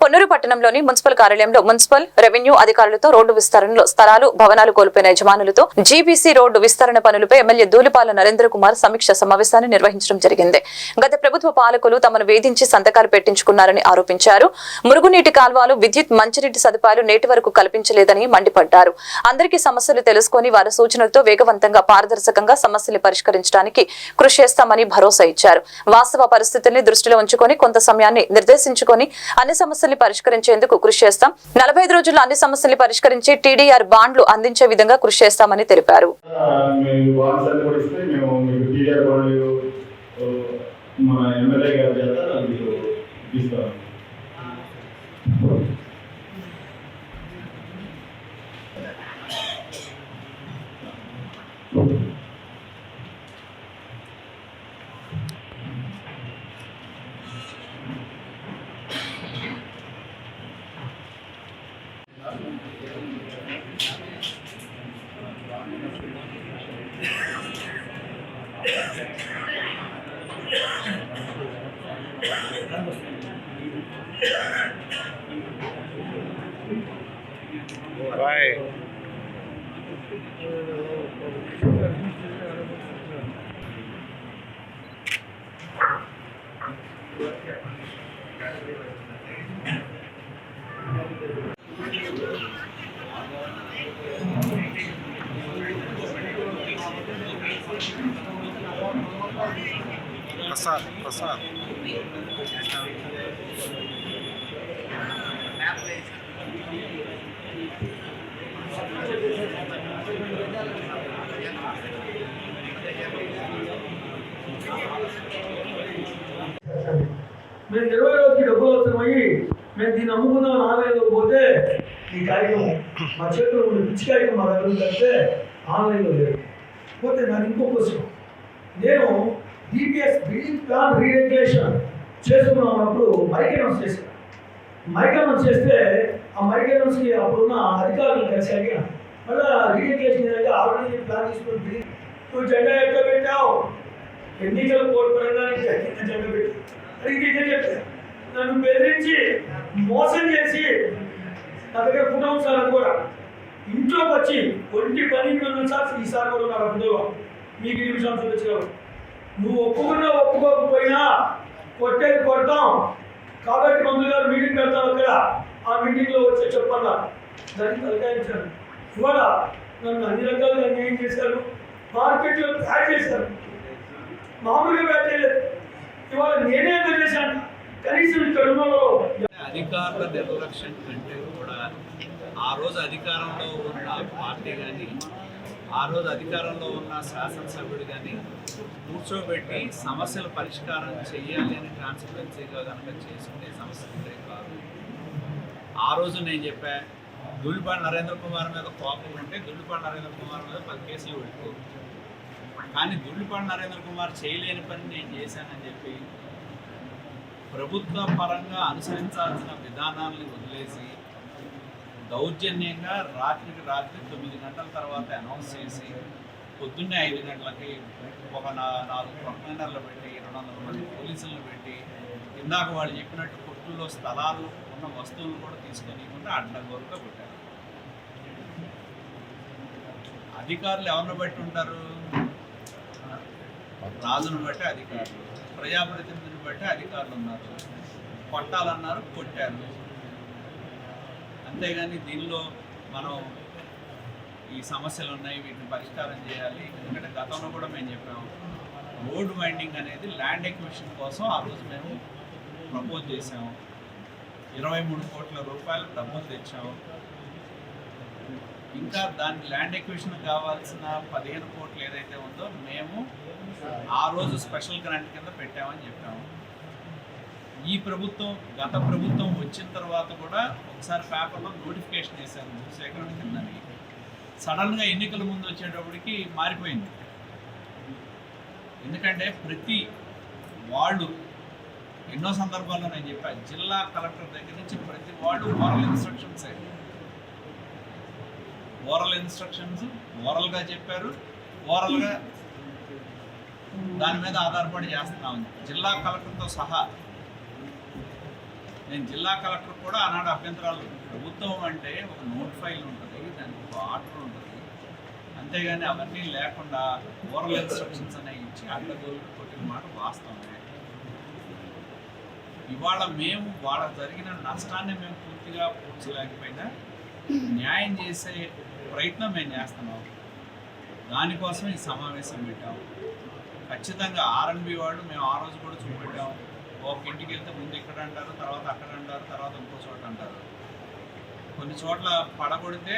పొన్నూరు పట్టణంలోని మున్సిపల్ కార్యాలయంలో municipal revenue అధికారులతో రోడ్డు విస్తరణలో స్థలాలు భవనాలు కోల్పోయిన యజమానులతో జీబీసీ రోడ్డు విస్తరణ పనులపై ఎమ్మెల్యే దూలిపాల నరేంద్ర కుమార్ సమీక్ష సమావేశాన్ని నిర్వహించడం జరిగింది. గత ప్రభుత్వ పాలకులు తమను వేధించి సంతకాలు పెట్టించుకున్నారని ఆరోపించారు. మురుగునీటి కాల్వాలు విద్యుత్ మంచినీటి సదుపాయాలు నేటి వరకు కల్పించలేదని మండిపడ్డారు. అందరికీ సమస్యలు తెలుసుకొని వారి సూచనలతో వేగవంతంగా పారదర్శకంగా సమస్యలు పరిష్కరించడానికి కృషి చేస్తామని భరోసా ఇచ్చారు. వాస్తవ పరిస్థితుల్ని దృష్టిలో ఉంచుకొని కొంత సమయాన్ని నిర్దేశించుకొని అన్ని సమస్యల్ని పరిష్కరించేందుకు కృషి చేస్తాం. నలభై రోజుల్లో అన్ని సమస్యల్ని పరిష్కరించి టీడీఆర్ బాండ్లు అందించే విధంగా కృషి చేస్తామని తెలిపారు. మన ఎమ్మెల్యే గారి చేత మీకు Vai. Passado, passado. మేము ఇరవై రోజుకి డబ్బులు అవసరమయ్యి మేము దీన్ని అమ్ముకుందాం ఆన్లైన్లో పోతే ఈ కార్యక్రమం మా చేతిలో ఉన్న పిచ్చి కార్యక్రమం మా దగ్గర కడితే ఆన్లైన్లో లేదు. పోతే నాకు ఇంకో క్వశ్చన్ నేను డిపిఎస్ బిల్డింగ్ ప్లాన్ రీరెగ్యులేషన్ చేసుకున్నప్పుడు మైక్ అనౌన్స్ చేశాను మైక్ అనౌన్స్ చేస్తే ఆ మైక్ అనౌన్స్కి అప్పుడున్న అధికారులు కలిసి అడిగిన మళ్ళీ రీరెగ్యులేషన్ ఏదైతే ఆల్రెడీ ప్లాన్ తీసుకుని బిల్డింగ్ నువ్వు జెండా ఎట్లా పెట్టావు? ఎన్నికల కోడ్ పరంగా జెండా పెట్టి నన్ను బెదిరించి మోసం చేసి నా దగ్గర ఫోటో సార్ కూడా ఇంట్లోకి వచ్చి ఒంటి పని ఉన్న సార్ ఈసారి కూడా నా ఫోటోలో మీకు ఈ నిమిషం చూపించగలరు నువ్వు ఒప్పుకున్నా ఒప్పుకోకపోయినా కొట్టేది కొడతాం. కాబట్టి మంత్రులు గారు మీటింగ్ పెడతాం అక్కడ. ఆ మీటింగ్లో వచ్చి చెప్పన్నా. దాన్ని తలకాయించాను ఇవాళ నన్ను అన్ని రకాలుగా అన్యాయం చేశారు. మార్కెట్లో ప్యాక్ చేశారు. మామూలుగా ప్యాక్ చేయలేదు. ఇవాళ నేనే ఎంత కనీసం కడుమలో అధికారుల నిర్లక్ష్యం కంటే కూడా ఆ రోజు అధికారంలో ఉన్న పార్టీ కానీ ఆ రోజు అధికారంలో ఉన్న శాసనసభ్యుడు కానీ కూర్చోబెట్టి సమస్యల పరిష్కారం చేయాలి అని ట్రాన్స్పరెన్సీగా కనుక చేసుకునే సమస్యలే కాదు. ఆ రోజు నేను చెప్పా దుల్లిపాటి నరేంద్ర కుమార్ మీద కోపం ఉంటే దుల్లిపాటి నరేంద్ర కుమార్ మీద పది కేసులు పెట్టుకోవచ్చు కానీ దుల్లిపాటి నరేంద్ర కుమార్ చేయలేని పని నేను చేశానని చెప్పి ప్రభుత్వ పరంగా అనుసరించాల్సిన విధానాలను వదిలేసి దౌర్జన్యంగా రాత్రికి రాత్రి తొమ్మిది గంటల తర్వాత అనౌన్స్ చేసి పొద్దున్నే ఐదు గంటలకి ఒక నాలుగు కంటైనర్లు పెట్టి రెండు వందల మంది పోలీసులను పెట్టి ఇందాక వాళ్ళు చెప్పినట్టు కొట్టుల్లో స్థలాలు ఉన్న వస్తువులను కూడా తీసుకొని ఉంటే అడ్డగోలుగా పెట్టారు అధికారులు ఎవరిని బట్టి ఉంటారు? రాజును బట్టి అధికారులు ప్రజాప్రతినిధులు బట్టి అధికారులు ఉన్నారు. కొట్టాలన్నారు కొట్టారు. అంతేగాని దీనిలో మనం ఈ సమస్యలు ఉన్నాయి వీటిని పరిష్కారం చేయాలి. ఎందుకంటే గతంలో కూడా మేము చెప్పాము రోడ్ వైండింగ్ అనేది ల్యాండ్ ఎక్విషన్ కోసం ఆ రోజు మేము ప్రపోజ్ చేసాము ఇరవై మూడు కోట్ల రూపాయలు డబ్బులు తెచ్చాము ఇంకా దాని ల్యాండ్ ఎక్విషన్ కావాల్సిన పదిహేను కోట్లు ఏదైతే ఉందో ఆ రోజు స్పెషల్ గ్రాంట్ కింద పెట్టామని చెప్పాము. ఈ ప్రభుత్వం గత ప్రభుత్వం వచ్చిన తర్వాత కూడా ఒకసారి పేపర్లో నోటిఫికేషన్ వేశారు భూసేకరణ కిందని. సడన్గా ఎన్నికల ముందు వచ్చేటప్పటికి మారిపోయింది. ఎందుకంటే ప్రతి వాళ్ళు ఎన్నో సందర్భాల్లో నేను చెప్పాను జిల్లా కలెక్టర్ దగ్గర నుంచి ప్రతి వాళ్ళు ఓరల్ ఇన్స్ట్రక్షన్స్ ఓరల్ ఇన్స్ట్రక్షన్స్ ఓరల్గా చెప్పారు. ఓరల్గా దాని మీద ఆధారపడి చేస్తున్నాం జిల్లా కలెక్టర్తో సహా నేను జిల్లా కలెక్టర్ కూడా ఆనాడు అభ్యంతరాలు ప్రభుత్వం అంటే ఒక నోట్ ఫైల్ ఉంటుంది దానికి ఒక ఆర్డర్ ఉంటుంది. అంతేగాని అవన్నీ లేకుండా ఓరల్ ఇన్స్ట్రక్షన్స్ అనేవి ఇచ్చి అడ్డగోలు కొట్టిన మాట వాస్తవమే. ఇవాళ మేము వాళ్ళ జరిగిన నష్టాన్ని మేము పూర్తిగా పూడ్చలేకపోయినా న్యాయం చేసే ప్రయత్నం మేము చేస్తున్నాం. దానికోసం ఈ సమావేశం పెట్టాము ఖచ్చితంగా ఆర్ఎన్బి వాళ్ళు మేము ఆ రోజు కూడా చూపెట్టాం. ఒక ఇంటికి వెళ్తే ముందు ఇక్కడ అంటారు తర్వాత అక్కడ అంటారు తర్వాత ఇంకో చోట అంటారు. కొన్ని చోట్ల పడగొడితే